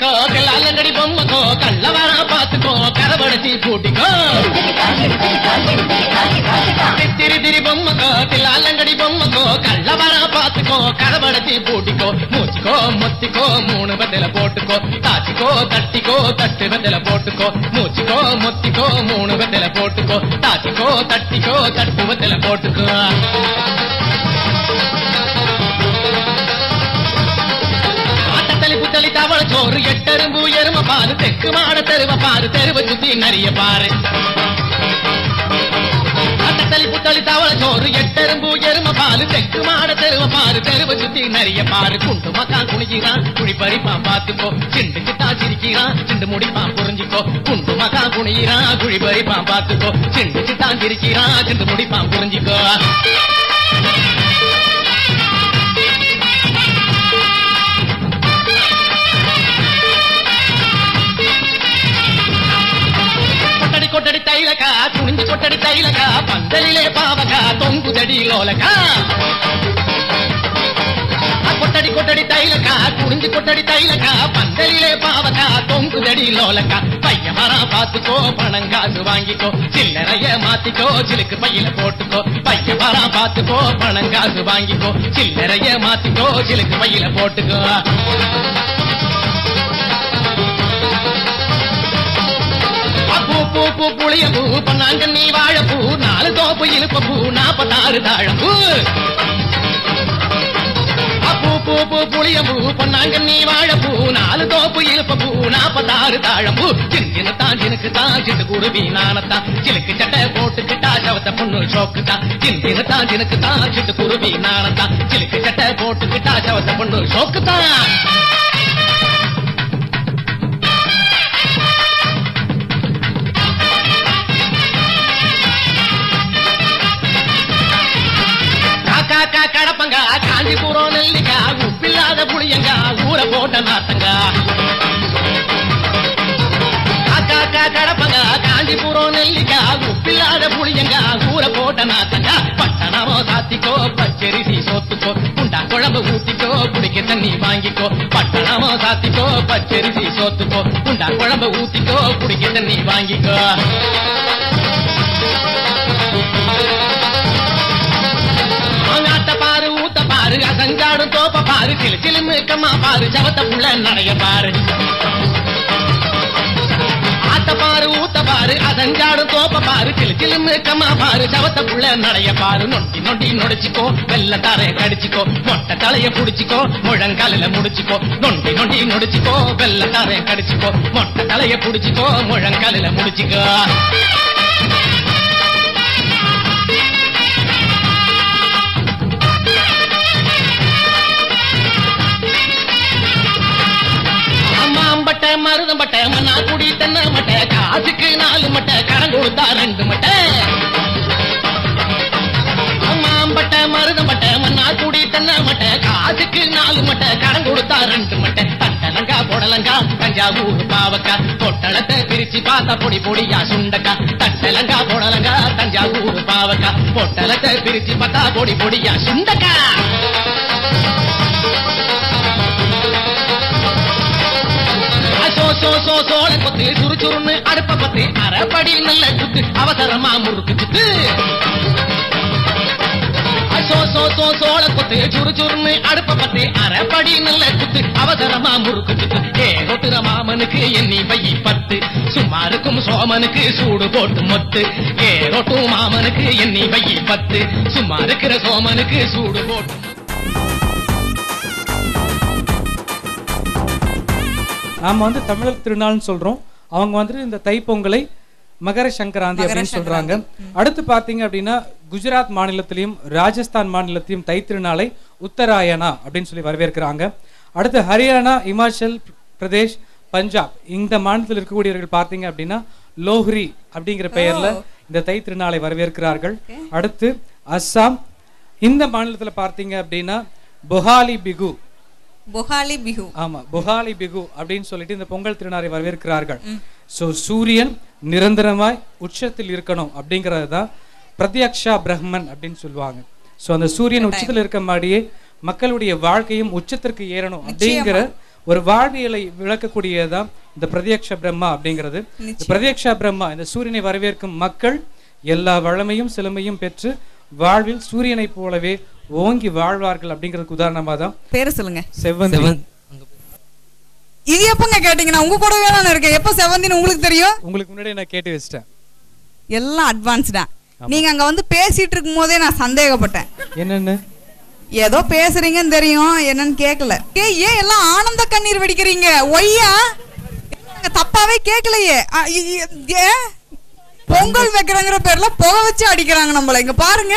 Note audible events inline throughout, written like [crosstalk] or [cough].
பொம்மக்கோ கல்லாலங்கடி பொம்மக்கோ கள்ளவாரா பாத்துக்கோ கரபடச்சி பூட்டிக்கோ. திரி திரி பொம்மக்கோ தில்லாலங்கடி பொம்மக்கோ கள்ளவாரா பாத்துக்கோ கரபடச்சி பூட்டிக்கோ. மூச்சுக்கோ மொத்திக்கோ மூணு பதில போட்டுக்கோ. தாச்சிக்கோ தட்டிக்கோ தட்டு பதில போட்டுக்கோ. மூச்சுக்கோ மொத்திக்கோ மூணு பதில போட்டுக்கோ. தாச்சிக்கோ தட்டிக்கோ தட்டு பதில போட்டுக்கோ. ஒரு எட்டரும்பு எரும பாரு தெக்கு மாட தெருவ பாரு தெருவ சுத்தி நிறைய பாரு. ஆட்டத்தளி புத்தளி தவள சோறு எட்டரும்பு எரும பாலு தெக்கு மாட தெருவ பாரு தெருவ சுத்தி நிறைய பாரு. குண்டு மக்கான் குனிக்கிறான் குழி பறிப்பான் பாத்துக்கோ சிண்டு சிட்டா சிரிக்கிறான் சிண்டு முடிப்பான் புரிஞ்சுக்கோ. குண்டு மக்கான் குனிகிறான் குழி பறிப்பான் பாத்துக்கோ சிண்டு சிட்டான் சிரிக்கிறான் சிண்டு முடிப்பான் புரிஞ்சுக்கோ. கொட்டடி தைலக்கா துணிஞ்சு கொட்டடி தைலக்கா பந்தலிலே பாவக்கா தொங்குதடி லோலக்கா. கொட்டடி கொட்டடி தைலக்கா குடிஞ்சு கொட்டடி தைலக்கா பந்தலிலே பாவக்கா தொங்குதடி லோலக்கா. பைய மரா பாத்துக்கோ பணம் காசு வாங்கிக்கோ சில்லறைய மாத்திக்கோ சிலுக்கு பையில போட்டுக்கோ. பைய மரா பாத்துக்கோ பணம் காசு வாங்கிக்கோ சில்லறைய மாத்திக்கோ சிலுக்கு பையில போட்டுக்கோ. புளிய பூ பண்ணாங்க நீ நாலு தோப்பு இழுப்ப பூ நாப்பத்தாறு தாழம்பூ. பூ பூ பூ புளிய பூ பண்ணாங்க நீ நாலு தோப்பு இழுப்ப பூ நாப்பத்தாறு தாழம்பூ. சின்ன தான் சினுக்கு தான் சிட்டு குருவி நானத்தான் சிலுக்கு சட்டை போட்டுக்கிட்டா சவத்த பொண்ணு சோக்குதான் சின்ன தான் சினுக்கு தான் சிட்டு குருவி நானத்தான் சிலுக்கு சட்டை போட்டுக்கிட்டா சவத்த பொண்ணு சோக்குதான் உப்பில்லாத புளியங்க ஊற போட்ட நாத்தங்க. அக்கா அக்கா கடப்பங்க காஞ்சிபுரம் நெல்லிக்கா உப்பில்லாத புளியங்க ஊற போட்ட நாத்தங்க. பட்டணமோ சாத்திக்கோ பச்சரிசி சோத்துக்கோ குண்டா குழம்பு ஊத்திக்கோ குடிக்க தண்ணி வாங்கிக்கோ. பட்டணமோ சாத்திக்கோ பச்சரிசி சோத்துக்கோ குண்டா குழம்பு ஊத்திக்கோ குடிக்க தண்ணி வாங்கிக்கோ. பாரு அசஞ்சாடும் தோப்ப பாரு சிலு சிலுமு கம்மா பாரு சவத்த புள்ள நடைய பாரு. ஆத்த பாரு ஊத்த பாரு அசஞ்சாடும் தோப்ப பாரு சிலு சிலுமு கம்மா பாரு சவத்த புள்ள நடைய பாரு. நொண்டி நொண்டி நொடிச்சுக்கோ வெள்ள தாரைய கடிச்சுக்கோ மொட்டை தலைய புடிச்சுக்கோ முழங்காலில முடிச்சுக்கோ நொண்டி நொண்டி நொடிச்சுக்கோ வெள்ள தாரைய கடிச்சுக்கோ மொட்டை தலைய புடிச்சுக்கோ முழங்காலில முடிச்சுக்கோ. அம்மாம்பட்ட மருதம்பட்ட மண்ணா குடி தென்ன மட்ட காசுக்கு நாலு மட்ட கடன் கொடுத்தா ரெண்டு மட்ட. அம்மாம்பட்ட மருதம்பட்ட மண்ணா குடி தென்ன மட்ட காசுக்கு நாலு மட்ட கடன் கொடுத்தா ரெண்டு மட்ட. தட்டலங்கா புடலங்கா தஞ்சாவூர் பாவக்கா பொட்டலத்தை பிரிச்சு பார்த்தா பொடி பொடியா சுண்டக்கா. தட்டலங்கா புடலங்கா தஞ்சாவூர் பாவக்கா பொட்டலத்தை பிரிச்சு பார்த்தா பொடி பொடியா சுண்டக்கா. சோ சோ சோ சோழ கொத்து சுறு அடுப்ப பத்து அரைப்படி நல்ல சுத்து அவசரமா முறுக்கு சுத்து சோ சோ சோ சோழ கொத்து சுறு அடுப்ப பத்து அரைப்படி நல்ல குத்து அவசரமா முறுக்கு சுத்து ஏ ரொட்டுற மாமனுக்கு எண்ணி பை பத்து. சும்மா இருக்கும் சோமனுக்கு சூடு போட்டு மொத்து. ஏ ரொட்டும் மாமனுக்கு எண்ணி பை பத்து. சும்மா இருக்கிற சோமனுக்கு சூடு போட்டு நாம வந்து தமிழர் திருநாள்னு சொல்றோம். அவங்க வந்துட்டு இந்த தைப்பொங்கலை மகர சங்கராந்தி அப்படின்னு சொல்றாங்க. அடுத்து பாத்தீங்க அப்படின்னா குஜராத் மாநிலத்திலையும் ராஜஸ்தான் மாநிலத்திலையும் தை திருநாளை உத்தராயணா அப்படின்னு சொல்லி வரவேற்கிறாங்க. அடுத்து ஹரியானா இமாச்சல் பிரதேஷ் பஞ்சாப் இந்த மாநிலத்தில் இருக்கக்கூடியவர்கள் பார்த்தீங்க அப்படின்னா லோஹ்ரி அப்படிங்கிற பெயர்ல இந்த தை திருநாளை வரவேற்கிறார்கள் அடுத்து அஸ்ஸாம் இந்த மாநிலத்துல பார்த்தீங்க அப்படின்னா பொஹாலி பிகு பொஹாலி பிஹு ஆமா புகாலி பிகு அப்படின்னு சொல்லிட்டு இந்த பொங்கல் திருநாளை வரவேற்கிறார்கள். சோ சூரியன் நிரந்தரமாய் உச்சத்தில் இருக்கணும் அப்படிங்கிறது தான் பிரத்யக்ஷா பிரம்மன் அப்படின்னு சொல்லுவாங்க. சோ அந்த சூரியன் உச்சத்தில் இருக்க மாதிரியே மக்களுடைய வாழ்க்கையும் உச்சத்திற்கு ஏறணும் அப்படிங்கிற ஒரு வாழ்வியலை விளக்கக்கூடியதுதான் இந்த பிரத்யக்ஷ பிரம்மா அப்படிங்கிறது. பிரத்யக்ஷ பிரம்மா இந்த சூரியனை வரவேற்கும் மக்கள் எல்லா வளமையும் சிலமையும் பெற்று வாழ்வில் சூரியனைப் போலவே ஓங்கி வாழ்வார்கள் அப்படிங்கிறதுக்கு உதாரணமா தான் பேரு சொல்லுங்க. செவ்வந்தி. இது எப்பங்க கேட்டீங்க நான் உங்க கூடவே தான் இருக்கேன். எப்ப செவந்தின்னு உங்களுக்கு தெரியும்? உங்களுக்கு முன்னாடி நான் கேட்டு வச்சிட்டேன். எல்லாம் அட்வான்ஸ்டா நீங்க அங்க வந்து பேசிட்டு இருக்கும் போதே நான் சந்தேகப்பட்டேன். என்னன்னு? ஏதோ பேசுறீங்கன்னு தெரியும். என்னன்னு கேட்கல ஏய் ஏன் எல்லாம் ஆனந்த கண்ணீர் வெடிக்கிறீங்க? ஒய்யா? நாங்க தப்பாவே கேட்கலையே பொங்கல் வைக்கிறங்கிற பேர்ல புகை வச்சு அடிக்கிறாங்க நம்மள. இங்க பாருங்க.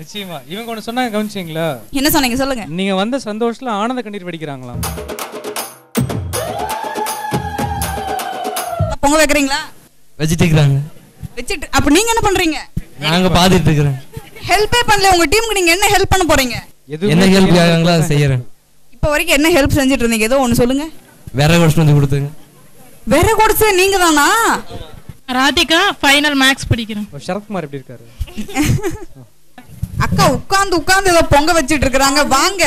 நிச்சயமா. இவங்க ஒண்ணு சொன்னாங்க கவனிச்சீங்களா? என்ன சொன்னீங்க சொல்லுங்க. நீங்க வந்த சந்தோஷத்துல ஆனந்த கண்ணீர் வெடிக்கிறாங்களாம் பொங்க வைக்கிறீங்களா? வச்சுட்டு இருக்கிறாங்க வச்சுட்டு அப்ப நீங்க என்ன பண்றீங்க? நாங்க பாத்துட்டு இருக்கிறோம் ஹெல்ப்பே பண்ணல உங்க டீமுக்கு நீங்க என்ன ஹெல்ப் பண்ண போறீங்க? என்ன ஹெல்ப் கேட்காங்களோ அதை செய்யறேன். இப்ப வரைக்கும் என்ன ஹெல்ப் செஞ்சுட்டு இருந்தீங்க ஏதோ ஒண்ணு சொல்லுங்க. விறகு குடிச்சிட்டு வந்து கொடுத்துங்க வேற கொடுத்து நீங்க தானா ராதிகா ஃபைனல் மேக்ஸ் படிக்கிறேன். சரத்குமார் எப்படி இருக்காரு? [laughs] அக்கா உட்கார்ந்து உட்கார்ந்து ஏதோ பொங்க வச்சிட்டு இருக்காங்க வாங்க.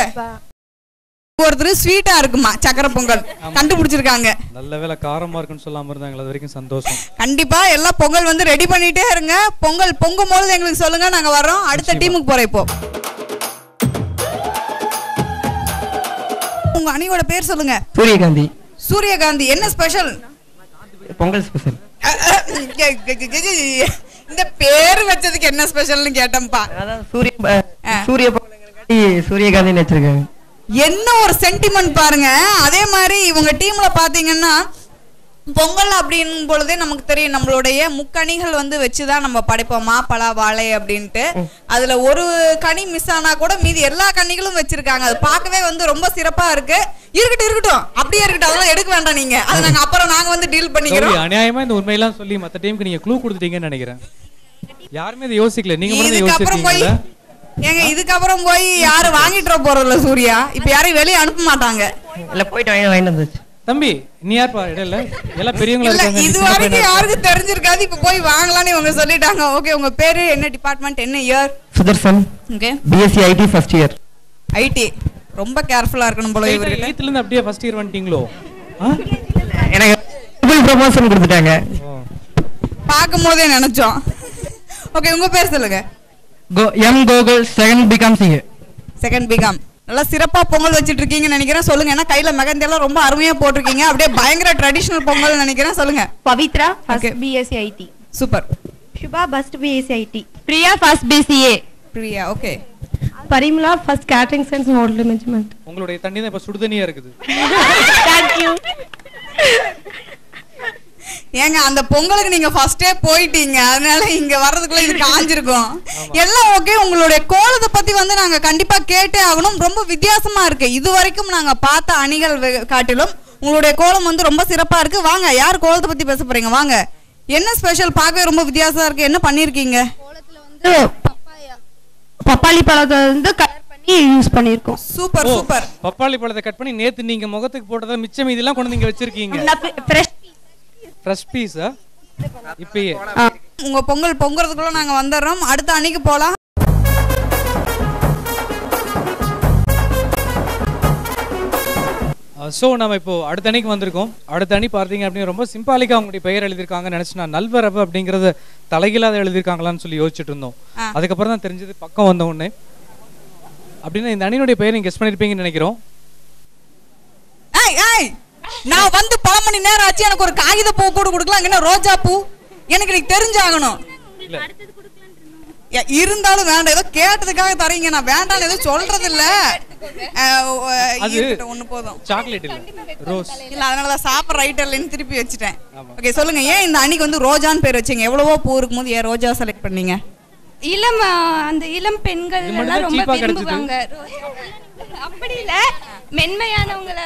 ஒருத்தர் ஸ்வீட்டா இருக்குமா? சக்கரை பொங்கல். கண்டுபிடிச்சிருக்காங்க. நல்ல வேளை காரமா இருக்குன்னு சொல்லாம இருந்தாங்க அது வரைக்கும் சந்தோஷம். கண்டிப்பா எல்லாம் பொங்கல் வந்து ரெடி பண்ணிட்டே இருங்க. பொங்கல் பொங்கும் போது எங்களுக்கு சொல்லுங்க நாங்க வர்றோம். அடுத்த டீமுக்கு போறோம் இப்போ. உங்க அணியோட பேர் சொல்லுங்க. சூரியகாந்தி. சூரியகாந்தி. என்ன ஸ்பெஷல் பொங்கல் ஸ்பெஷல் இந்த பேர் வச்சதுக்கு என்ன ஸ்பெஷல்னு கேட்டேன்ப்பா. அதான் சூரிய சூரிய சூரியகாந்தின்னு வச்சிருக்காங்க. என்ன ஒரு சென்டிமெண்ட் பாருங்க. அதே மாதிரி இவங்க டீம்ல பாத்தீங்கன்னா பொங்கல் அப்படின் பொழுதே நமக்கு தெரியும் நம்மளுடைய முக்கணிகள் வந்து வச்சுதான் நம்ம படைப்போம். மாப்பழா வாழை அப்படின்ட்டு. அதுல ஒரு கனி மிஸ் ஆனா கூட மீதி எல்லா கனிகளும் வச்சிருக்காங்க. அது பார்க்கவே வந்து ரொம்ப சிறப்பா இருக்கு. இருக்கட்டும் இருக்கட்டும். அப்படியே இருக்கட்டும். அதெல்லாம் எடுக்க வேண்டாம் நீங்க. அது நாங்க அப்புறம் நாங்க வந்து டீல் பண்ணிக்கிறோம். அநியாயமா இந்த உண்மையெல்லாம் சொல்லி மத்த டீமுக்கு நீங்க க்ளூ கொடுத்துட்டீங்கன்னு நினைக்கிறேன். யாருமே இதை யோசிக்கல. நீங்க மட்டும் தான் இதுக்கப்புறம் போய் யோசிச்சிருக்கீங்களா ஏங்க இதுக்கப்புறம் போய் யாரும் வாங்கிட்டு போறதில்ல சூர்யா? இப்ப யாரையும் வெளியே அனுப்ப மாட்டாங்க. இல்ல போயிட்டு வாங்கி வாங்கிட்டு வந்துச்சு தம்பி நீ யார் பா? இடையில எல்லாம் பெரியவங்களா இருக்காங்க. இது வரைக்கும். யாருக்கும் தெரிஞ்சிருக்காது. இப்ப போய் வாங்கலாம்னு இவங்க சொல்லிட்டாங்க. ஓகே உங்க பேரு என்ன டிபார்ட்மெண்ட் என்ன year Sudarshan. Okay BSc IT first year IT ரொம்ப கேர்ஃபுல்லா இருக்கணும் போல இவர்கிட்ட. எயித்துல இருந்து அப்படியே ஃபர்ஸ்ட் இயர் வந்துட்டீங்களோ? எனக்கு ஃபுல் ப்ரொமோஷன் கொடுத்துட்டாங்க. பாக்கும்போதே நினைச்சோம். ஓகே உங்க பேர் சொல்லுங்க. கோ எம் கோகுல் செகண்ட் பிகாம் சிங்க செகண்ட் பிகாம் நல்லா சிறப்பா பொங்கல் வச்சிட்டு இருக்கீங்கன்னு நினைக்கிறேன். சொல்லுங்க ஏன்னா கையில மெகந்தி ரொம்ப அருமையா போட்டிருக்கீங்க. அப்படியே பயங்கர ட்ரெடிஷனல் பொங்கல் நினைக்கிறேன். சொல்லுங்க. Pavithra first BSc IT super Subha first BSc IT Priya first BCA Priya okay Parimala first catering science hotel management உங்களுடைய தண்ணி தான் இப்ப சுடுதண்ணியா இருக்குது. தேங்க் யூ ஏங்க அந்த பொங்கலுக்கு நீங்க ஃபர்ஸ்டே போயிட்டீங்க. அதனால இங்க வர்றதுக்குள்ள இது காஞ்சிருக்கும். எல்லாம் ஓகே உங்களுடைய கோலத்தை பத்தி வந்து நாங்க கண்டிப்பா கேட்டே ஆகணும். ரொம்ப வித்தியாசமா இருக்கு. இது வரைக்கும் நாங்க பார்த்த அணிகள் காட்டிலும் உங்களுடைய கோலம் வந்து ரொம்ப சிறப்பா இருக்கு. வாங்க யார் கோலத்தை பத்தி பேச போறீங்க? வாங்க. என்ன ஸ்பெஷல் பார்க்கவே ரொம்ப வித்தியாசமா இருக்கு. என்ன பண்ணிருக்கீங்க? பப்பாளி பழத்தை வந்து கலர் பண்ணி யூஸ் பண்ணியிருக்கோம். சூப்பர் சூப்பர் பப்பாளி பழத்தை கட் பண்ணி நேத்து நீங்க முகத்துக்கு போட்டதை மிச்சம் இதெல்லாம் கொண்டு வந்து இங்க வச்சிருக்கீங்க. ஃப்ரெஷ் ஃப்ரெஷ் பீஸா இப்பயே. உங்க பொங்கல் பொங்குறதுக்குள்ள நாங்க வந்துடுறோம். அடுத்த அணிக்கு போலாம். ஸோ நம்ம இப்போ அடுத்த அணிக்கு வந்திருக்கோம். அடுத்த அணி பார்த்தீங்க அப்படின்னு ரொம்ப சிம்பாலிக்காக அவங்களுடைய பெயர் எழுதியிருக்காங்கன்னு நினச்சி நான் நல்வரவு அப்படிங்கிறத தலைகீழாத எழுதியிருக்காங்களான்னு சொல்லி யோசிச்சுட்டு இருந்தோம். அதுக்கப்புறம் தான் தெரிஞ்சது பக்கம் வந்த உடனே. அப்படின்னா இந்த அணியினுடைய பெயர் நீங்கள் கெஸ் பண்ணியிருப்பீங்கன்னு நினைக்கிறோம். நான் வந்து பல மணி நேரம் ஆச்சு எனக்கு ஒரு காகித பூ கூட கொடுக்கலாம் என்ன ரோஜா பூ? எனக்கு நீ தெரிஞ்சாகணும். இருந்தாலும் வேண்டாம். ஏதோ கேட்டதுக்காக தரீங்க நான் வேண்டாம் எதுவும் சொல்றது இல்ல ஒண்ணு போதும். சாக்லேட் இல்லை. ரோஸ் இல்ல அதனாலதான் சாப்பிட்ற ரைட் இல்லைன்னு திருப்பி வச்சுட்டேன். ஓகே சொல்லுங்க. ஏன் இந்த அன்னைக்கு வந்து ரோஜான்னு பேர் வச்சீங்க? எவ்வளவோ பூ இருக்கும்போது ஏன் ரோஜா செலக்ட் பண்ணீங்க? இளம் அந்த இளம் பெண்கள் எல்லாம் தான் ரொம்ப. விரும்புவாங்க. அப்படி இல்ல. மென்மையானவங்களை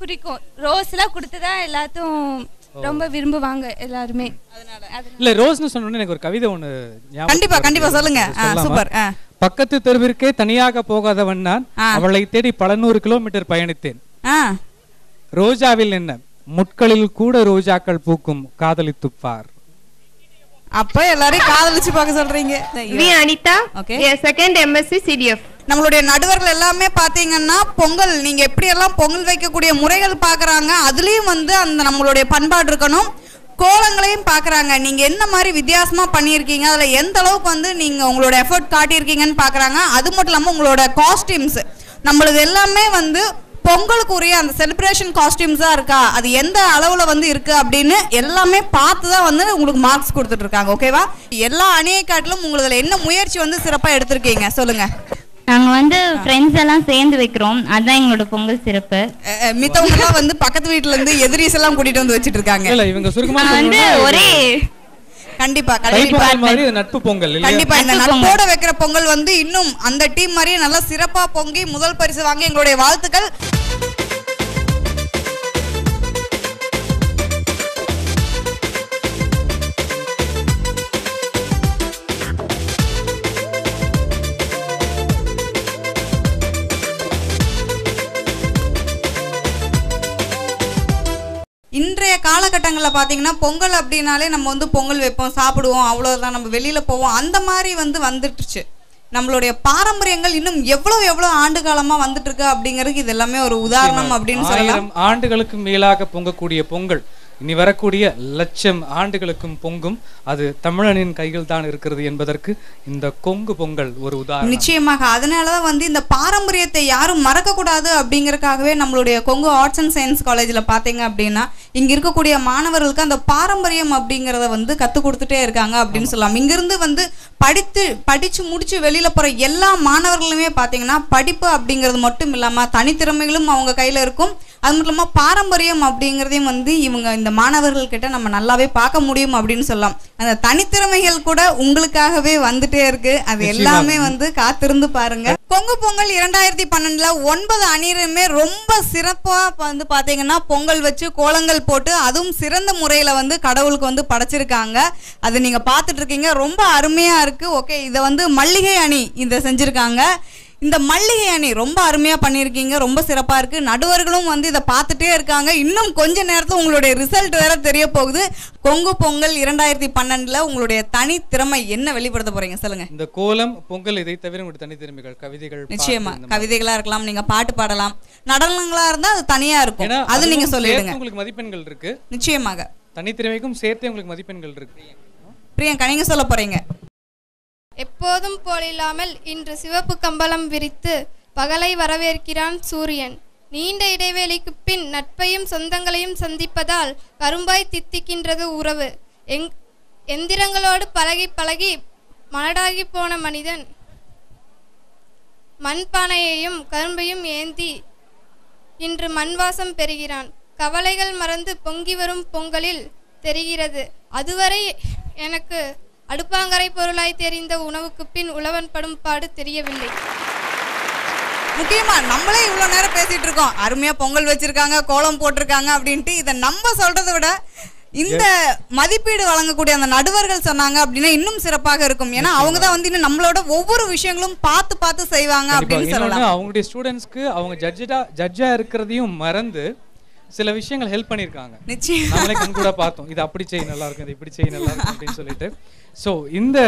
குறிக்கும். ரோஸ் எல்லாம் கொடுத்துதான் எல்லாத்தும் ரொம்ப விரும்புவாங்க எல்லாருமே. அதனால. இல்ல ரோஸ்னு சொன்ன உடனே எனக்கு ஒரு கவிதை ஒண்ணு கண்டிப்பா. கண்டிப்பா சொல்லுங்க? சூப்பர். பக்கத்து தெருவிற்கே தனியாக போகாதவன் நான். அவளை தேடி பல நூறு கிலோமீட்டர் பயணித்தேன். ரோஜாவில் என்ன முட்களில் கூட ரோஜாக்கள் பூக்கும் காதலித்துப் பார் அப்ப எல்லாரையும் காதலிச்சு பார்க்க சொல்றீங்க. V Anitha Okay. Second MSc CDF நம்மளுடைய நடுவர்கள் எல்லாமே பாத்தீங்கன்னா பொங்கல் நீங்க எப்படி எல்லாம் பொங்கல் வைக்கக்கூடிய முறைகள் பாக்குறாங்க அதுலயும் வந்து அந்த நம்மளுடைய பண்பாடு இருக்கணும். கோலங்களையும் பாக்குறாங்க நீங்க என்ன மாதிரி வித்தியாசமா பண்ணியிருக்கீங்க அதுல எந்த அளவுக்கு வந்து நீங்க உங்களோட எஃபர்ட் காட்டியிருக்கீங்கன்னு பாக்குறாங்க அது மட்டும் இல்லாம உங்களோட காஸ்டியூம்ஸ் நம்மளது எல்லாமே வந்து பொங்கலுக்கு உரிய அந்த செலிப்ரேஷன் காஸ்டியூம்ஸா இருக்கா? அது எந்த அளவுல வந்து இருக்கு அப்படின்னு எல்லாமே பார்த்து தான் வந்து உங்களுக்கு மார்க்ஸ் கொடுத்துட்டு இருக்காங்க ஓகேவா எல்லா அணியை காட்டிலும் உங்களதுல என்ன முயற்சி வந்து சிறப்பா எடுத்திருக்கீங்க? சொல்லுங்க. நாங்க வந்து ஃப்ரெண்ட்ஸ் எல்லாம் சேர்ந்து வைக்கிறோம். அதான் எங்களோட பொங்கல் சிறப்பு. மித்தவங்க வந்து பக்கத்து வீட்ல இருந்து எதிரிஸ் எல்லாம் கூட்டிட்டு வந்து வச்சிட்டு இருக்காங்க வந்து ஒரே கண்டிப்பா மாதிரி நட்பு பொங்கல் கண்டிப்பா இந்த. நட்போட வைக்கிற பொங்கல் வந்து இன்னும் அந்த டீம் மாதிரியே நல்லா சிறப்பா பொங்கி முதல் பரிசு வாங்கி எங்களுடைய வாழ்த்துக்கள். காலகட்டங்களில் பார்த்தீங்கன்னா பொங்கல் அப்படின்னாலே நம்ம வந்து பொங்கல் வைப்போம் சாப்பிடுவோம் அவ்வளோதான் நம்ம வெளியில் போவோம். அந்த மாதிரி வந்து வந்துட்டுருச்சு நம்மளுடைய பாரம்பரியங்கள் இன்னும் எவ்வளவு எவ்வளவு ஆண்டு காலமா வந்துட்டு இருக்கு அப்படிங்கிறதுக்கு இது எல்லாமே ஒரு உதாரணம் அப்படின்னு சொல்லலாம். ஆண்டுகளுக்கு மேலாக பொங்கக்கூடிய பொங்கல். இனி வரக்கூடிய லட்சம் ஆண்டுகளுக்கும் பொங்கும். அது தமிழனின் கையில் தான் இருக்கிறது என்பதற்கு இந்த கொங்கு பொங்கல் ஒரு உதாரணம். நிச்சயமாக. அதனாலதான் வந்து இந்த பாரம்பரியத்தை யாரும் மறக்க கூடாது அப்படிங்கறதுக்காகவே நம்மளுடைய கொங்கு ஆர்ட்ஸ் அண்ட் சயின்ஸ் காலேஜ்ல பாத்தீங்க அப்படின்னா இங்க இருக்கக்கூடிய மாணவர்களுக்கு அந்த பாரம்பரியம் அப்படிங்கறத வந்து கத்து கொடுத்துட்டே இருக்காங்க அப்படின்னு சொல்லலாம். இங்கிருந்து வந்து படித்து படிச்சு முடிச்சு வெளியில போற எல்லா மாணவர்களுமே பாத்தீங்கன்னா படிப்பு அப்படிங்கிறது மட்டும் இல்லாம தனித்திறமைகளும் அவங்க கையில இருக்கும். அது மட்டும் இல்லாம பாரம்பரியம் அப்படிங்கிறதையும் வந்து இவங்க இந்த மாணவர்கள் கிட்ட நம்ம நல்லாவே பார்க்க முடியும் அப்படின்னு சொல்லலாம். அந்த தனித்திறமைகள் கூட உங்களுக்காகவே வந்துட்டே இருக்கு. அது எல்லாமே வந்து காத்திருந்து பாருங்க. பொங்கு பொங்கல் இரண்டாயிரத்தி பன்னெண்டுல ஒன்பது அணியுமே ரொம்ப சிறப்பா வந்து பாத்தீங்கன்னா பொங்கல் வச்சு கோலங்கள் போட்டு அதுவும் சிறந்த முறையில வந்து கடவுளுக்கு வந்து படைச்சிருக்காங்க. அது நீங்க பார்த்துட்டு இருக்கீங்க. ரொம்ப அருமையா இருக்கு. ஓகே இதை வந்து மல்லிகை அணி இதை செஞ்சிருக்காங்க. இந்த மல்லிகை அணி ரொம்ப அருமையா பண்ணியிருக்கீங்க ரொம்ப சிறப்பா இருக்கு. நடுவர்களும் வந்து இதை பார்த்துட்டே இருக்காங்க. இன்னும் கொஞ்ச நேரத்துல உங்களுடைய ரிசல்ட் வேற தெரிய போகுது. கொங்கு பொங்கல் இரண்டாயிரத்தி பன்னெண்டுல உங்களுடைய தனி திறமை என்ன வெளிப்படுத்த போறீங்க? சொல்லுங்க. இந்த கோலம் பொங்கல் இதை தவிர உங்களுடைய தனித்திறமைகள் கவிதைகள் பாட்டு, நிச்சயமா. இந்த மாதிரி. கவிதைகளா இருக்கலாம் நீங்க பாட்டு பாடலாம். நடனங்களா இருந்தா அது தனியா இருக்கும். அது நீங்க சொல்லிடுங்க. உங்களுக்கு மதிப்பெண்கள் இருக்கு. நிச்சயமாக. தனித்திறமைக்கும் சேர்த்தே உங்களுக்கு மதிப்பெண்கள் இருக்கு. பிரியங்கா நீங்க சொல்ல போறீங்க. எப்போதும் போலில்லாமல் இன்று சிவப்பு கம்பளம் விரித்து பகலை வரவேற்கிறான் சூரியன். நீண்ட இடைவேளைக்கு பின் நட்பையும் சொந்தங்களையும் சந்திப்பதால் கரும்பாய் தித்திக்கின்றது உறவு. எங் எந்திரங்களோடு பழகி பழகி மனடாகி போன மனிதன். மண்பானையையும் கரும்பையும் ஏந்தி இன்று மண்வாசம் பெறுகிறான். கவலைகள் மறந்து பொங்கி வரும் பொங்கலில் தெரிகிறது. அதுவரை எனக்கு அடுப்பாங்கரை பொருளாய் தெரிந்த உணவுக்கு பின் உழவன் படும் பாடு தெரியவில்லை. முக்கியமா நம்மளே இவ்வளவு நேரம் பேசிட்டு இருக்கோம். அருமையா பொங்கல் வச்சிருக்காங்க கோலம் போட்டிருக்காங்க அப்படின்ட்டு இதை நம்ம சொல்றதை விட இந்த மதிப்பீடு வழங்கக்கூடிய அந்த நடுவர்கள் சொன்னாங்க அப்படின்னா இன்னும் சிறப்பாக இருக்கும். ஏன்னா அவங்க தான் வந்து இன்னும் நம்மளோட ஒவ்வொரு விஷயங்களும் பார்த்து பார்த்து செய்வாங்க. அப்படின்னு சொல்லலாம். அவங்களுடைய ஸ்டூடெண்ட்ஸ்க்கு அவங்க ஜட்ஜா ஜட்ஜா இருக்கிறதையும் மறந்து சில விஷயங்கள் ஹெல்ப் பண்ணியிருக்காங்க. நம்மளே கண் கூட பார்த்தோம். இது அப்படி செய் நல்லா இருக்கும். இது இப்படி செய் நல்லா இருக்கும் அப்படின்னு சொல்லிட்டு. ஸோ இந்த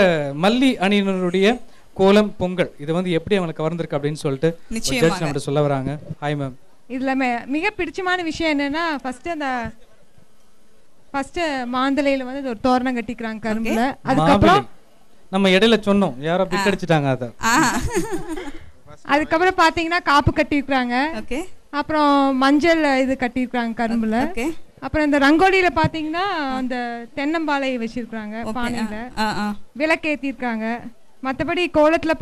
மல்லி அணியினருடைய கோலம் பொங்கல் இது வந்து எப்படி அவங்களுக்கு கவர்ந்திருக்கு அப்படின்னு சொல்லிட்டு. ஜட்ஜ் நம்மகிட்ட சொல்ல வராங்க. ஹாய் மேம் இதில் மிக பிடிச்சமான விஷயம் என்னன்னா ஃபர்ஸ்ட் அந்த ஃபர்ஸ்ட் மாந்தலையில வந்து ஒரு தோரணம் கட்டிக்கிறாங்க கரும்புல. அதுக்கப்புறம் நம்ம இடையில சொன்னோம். யாரோ பிக் அடிச்சிட்டாங்க அதை. [laughs] அதுக்கப்புறம் பாத்தீங்கன்னா காப்பு கட்டியிருக்கிறாங்க ஓகே அப்புறம் மஞ்சள் இது கட்டியிருக்கிறாங்க கரும்புல. ஓகே அப்புறம் இந்த ரங்கோலியில பாத்தீங்கன்னா அந்த தென்னம்பாலை வச்சிருக்காங்க பானையில. விளக்கேத்திருக்காங்க. மற்றபடி கோலத்துல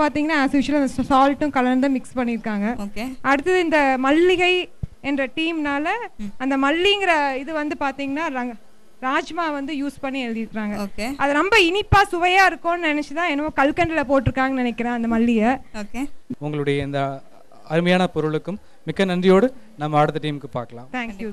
usual அந்த சால்ட்டும் கலந்து மிக்ஸ் பண்ணியிருக்காங்க. ஓகே அடுத்தது இந்த மல்லிகை என்ற டீம்னால அந்த மல்லிங்கிற இது வந்து பாத்தீங்கன்னா ரங்க ராஜ்மா வந்து யூஸ் பண்ணி எழுதியிருக்காங்க அது ரொம்ப இனிப்பா சுவையா இருக்கும்னு நினைச்சுதான் என்னமோ கல்கண்டில் போட்டிருக்காங்கன்னு நினைக்கிறேன் அந்த மல்லியை. ஓகே உங்களுடைய இந்த அருமையான பொருளுக்கும் மிக்க நன்றியோடு நம்ம அடுத்த டீமுக்கு பார்க்கலாம். தேங்க்யூ